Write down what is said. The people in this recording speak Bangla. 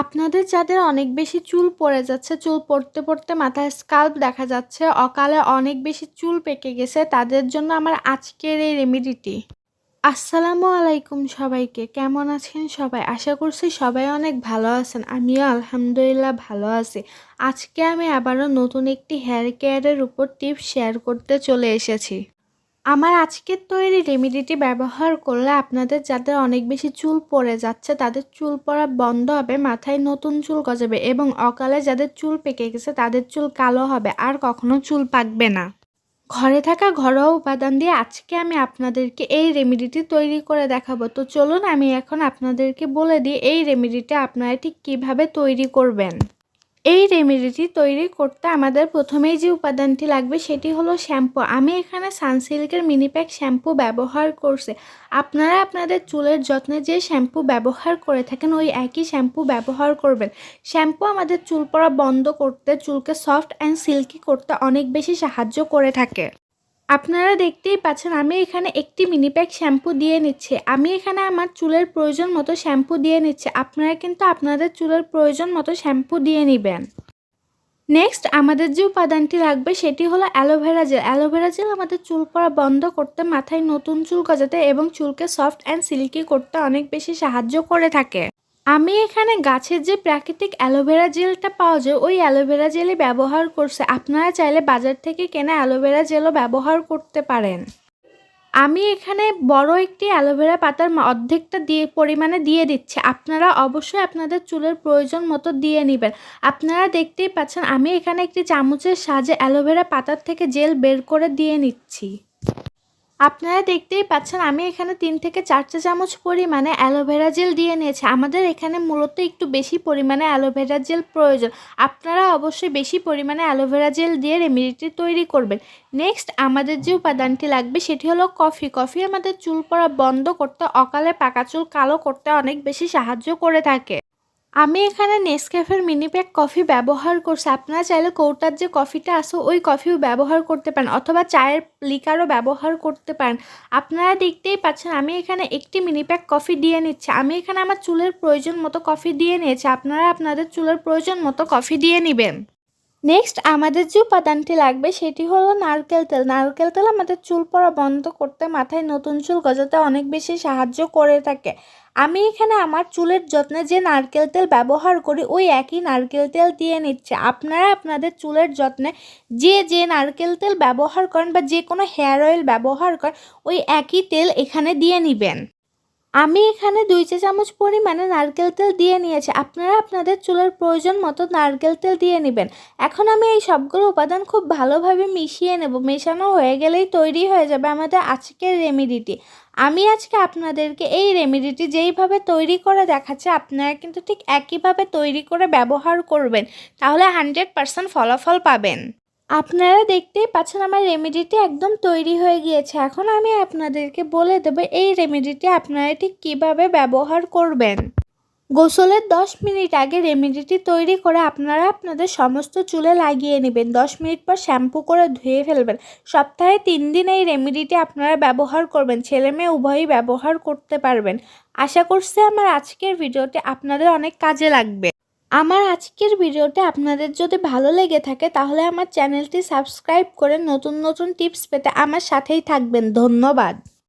আপনাদের যাদের অনেক বেশি চুল পড়ে যাচ্ছে, চুল পড়তে, পড়তে মাথায় স্কাল্প দেখা যাচ্ছে, অকালে অনেক বেশি চুল পেকে গেছে, তাদের জন্য আমার আজকের এই রেমিডিটি আসসালামু আলাইকুম সবাইকে কেমন আছেন সবাই? আশা করছি সবাই অনেক ভালো আছেন আমিও আলহামদুলিল্লাহ ভালো আছি। আজকে আমি আবারও নতুন একটি হেয়ার কেয়ারের উপর টিপস শেয়ার করতে চলে এসেছি। আমার আজকের তৈরি রেমিডিটি ব্যবহার করলে আপনাদের যাদের অনেক বেশি চুল পড়ে যাচ্ছে, তাদের চুল পড়া বন্ধ হবে, মাথায় নতুন চুল গজাবে এবং অকালে যাদের চুল পেকে গেছে, তাদের চুল কালো হবে, আর কখনো চুল পাকবে না। ঘরে থাকা ঘরোয়া উপাদান দিয়ে আজকে আমি আপনাদেরকে এই রেমিডিটি তৈরি করে দেখাবো। তো চলুন আমি এখন আপনাদেরকে বলে দিই, এই রেমিডিটা আপনারা ঠিক কীভাবে তৈরি করবেন। এই রেমেডিটি তৈরি করতে আমাদের প্রথমেই যে উপাদানটি লাগবে সেটি হলো শ্যাম্পু। আমি এখানে সানসিল্কের মিনি প্যাক শ্যাম্পু ব্যবহার করছি। আপনারা আপনাদের চুলের যত্নে যে শ্যাম্পু ব্যবহার করে থাকেন, ওই একই শ্যাম্পু ব্যবহার করবেন। শ্যাম্পু আমাদের চুল পড়া বন্ধ করতে, চুলকে সফট অ্যান্ড সিল্কি করতে অনেক বেশি সাহায্য করে থাকে। আপনারা দেখতেই পাচ্ছেন, আমি এখানে একটি মিনি প্যাক শ্যাম্পু দিয়ে নিচ্ছি। আমি এখানে আমার চুলের প্রয়োজন মতো শ্যাম্পু দিয়ে নিচ্ছি। আপনারা কিন্তু আপনাদের চুলের প্রয়োজন মতো শ্যাম্পু দিয়ে নেবেন। নেক্সট আমাদের যে উপাদানটি লাগবে, সেটি হলো অ্যালোভেরা জেল অ্যালোভেরা জেল আমাদের চুল পড়া বন্ধ করতে, মাথায় নতুন চুল গজাতে এবং চুলকে সফট অ্যান্ড সিল্কি করতে অনেক বেশি সাহায্য করে থাকে। আমি এখানে গাছের যে প্রাকৃতিক অ্যালোভেরা জেলটা পাওয়া যায়, ওই অ্যালোভেরা জেলই ব্যবহার করছে। আপনারা চাইলে বাজার থেকে কেনা অ্যালোভেরা জেলও ব্যবহার করতে পারেন। আমি এখানে বড় একটি অ্যালোভেরা পাতার অর্ধেকটা দিয়ে পরিমাণে দিয়ে দিচ্ছি। আপনারা অবশ্যই আপনাদের চুলের প্রয়োজন মতো দিয়ে নেবেন। আপনারা দেখতেই পাচ্ছেন, আমি এখানে একটি চামচের সাহায্যে অ্যালোভেরা পাতার থেকে জেল বের করে দিয়ে নিচ্ছি। আপনারা দেখতেই পাচ্ছেন, আমি এখানে তিন থেকে চারটে চামচ পরিমাণে অ্যালোভেরা জেল দিয়ে নিয়েছি। আমাদের এখানে মূলত একটু বেশি পরিমাণে অ্যালোভেরা জেল প্রয়োজন। আপনারা অবশ্যই বেশি পরিমাণে অ্যালোভেরা জেল দিয়ে রেমেডিটি তৈরি করবেন। নেক্সট আমাদের যে উপাদানটি লাগবে, সেটি হলো কফি কফি আমাদের চুল পড়া বন্ধ করতে, অকালে পাকা চুল কালো করতে অনেক বেশি সাহায্য করে থাকে। আমি এখানে নেসক্যাফের মিনি প্যাক কফি ব্যবহার করছি। আপনারা চাইলে কৌটার যে কফিটা আসো ওই কফিও ব্যবহার করতে পারেন, অথবা চায়ের লিকারও ব্যবহার করতে পারেন। আপনারা দেখতেই পাচ্ছেন, আমি এখানে একটি মিনি প্যাক কফি দিয়ে নিচ্ছি। আমি এখানে আমার চুলের প্রয়োজন মতো কফি দিয়ে নিয়েছি। আপনারা আপনাদের চুলের প্রয়োজন মতো কফি দিয়ে নেবেন। নেক্সট আমাদের যে উপাদানটি লাগবে সেটি হলো নারকেল তেল। নারকেল তেল আমাদের চুল পড়া বন্ধ করতে, মাথায় নতুন চুল গজাতে অনেক বেশি সাহায্য করে থাকে। আমি এখানে আমার চুলের যত্নে যে নারকেল তেল ব্যবহার করি, ওই একই নারকেল তেল দিয়ে নিচ্ছে। আপনারা আপনাদের চুলের যত্নে যে যে নারকেল তেল ব্যবহার করেন বা যে কোনো হেয়ার অয়েল ব্যবহার করেন, ওই একই তেল এখানে দিয়ে নেবেন। আমি এখানে দুই চা চামচ পরিমাণে নারকেল তেল দিয়ে নিয়েছি। আপনারা আপনাদের চুলের প্রয়োজন মতো নারকেল তেল দিয়ে নেবেন। এখন আমি এই সবগুলো উপাদান খুব ভালোভাবে মিশিয়ে নেব। মেশানো হয়ে গেলেই তৈরি হয়ে যাবে আমাদের আজকের রেমেডিটি। আমি আজকে আপনাদেরকে এই রেমেডিটি যেইভাবে তৈরি করে দেখাচ্ছে, আপনারা কিন্তু ঠিক একইভাবে তৈরি করে ব্যবহার করবেন। তাহলে হান্ড্রেড পারসেন্ট ফলাফল পাবেন। আপনারা দেখতেই পাচ্ছেন আমার রেমেডিটি একদম তৈরি হয়ে গিয়েছে। এখন আমি আপনাদেরকে বলে দেবো এই রেমেডিটি আপনারা ঠিক কীভাবে ব্যবহার করবেন। গোসলের দশ মিনিট আগে রেমেডিটি তৈরি করে আপনারা আপনাদের সমস্ত চুলে লাগিয়ে নেবেন। দশ মিনিট পর শ্যাম্পু করে ধুয়ে ফেলবেন। সপ্তাহে তিন দিন এই রেমেডিটি আপনারা ব্যবহার করবেন। ছেলে মেয়ে উভয়ই ব্যবহার করতে পারবেন। আশা করছি আমার আজকের ভিডিওটি আপনাদের অনেক কাজে লাগবে। আমার আজকের ভিডিওটি আপনাদের যদি ভালো লেগে থাকে, তাহলে আমার চ্যানেলটি সাবস্ক্রাইব করে নতুন নতুন টিপস পেতে আমার সাথেই থাকবেন। ধন্যবাদ।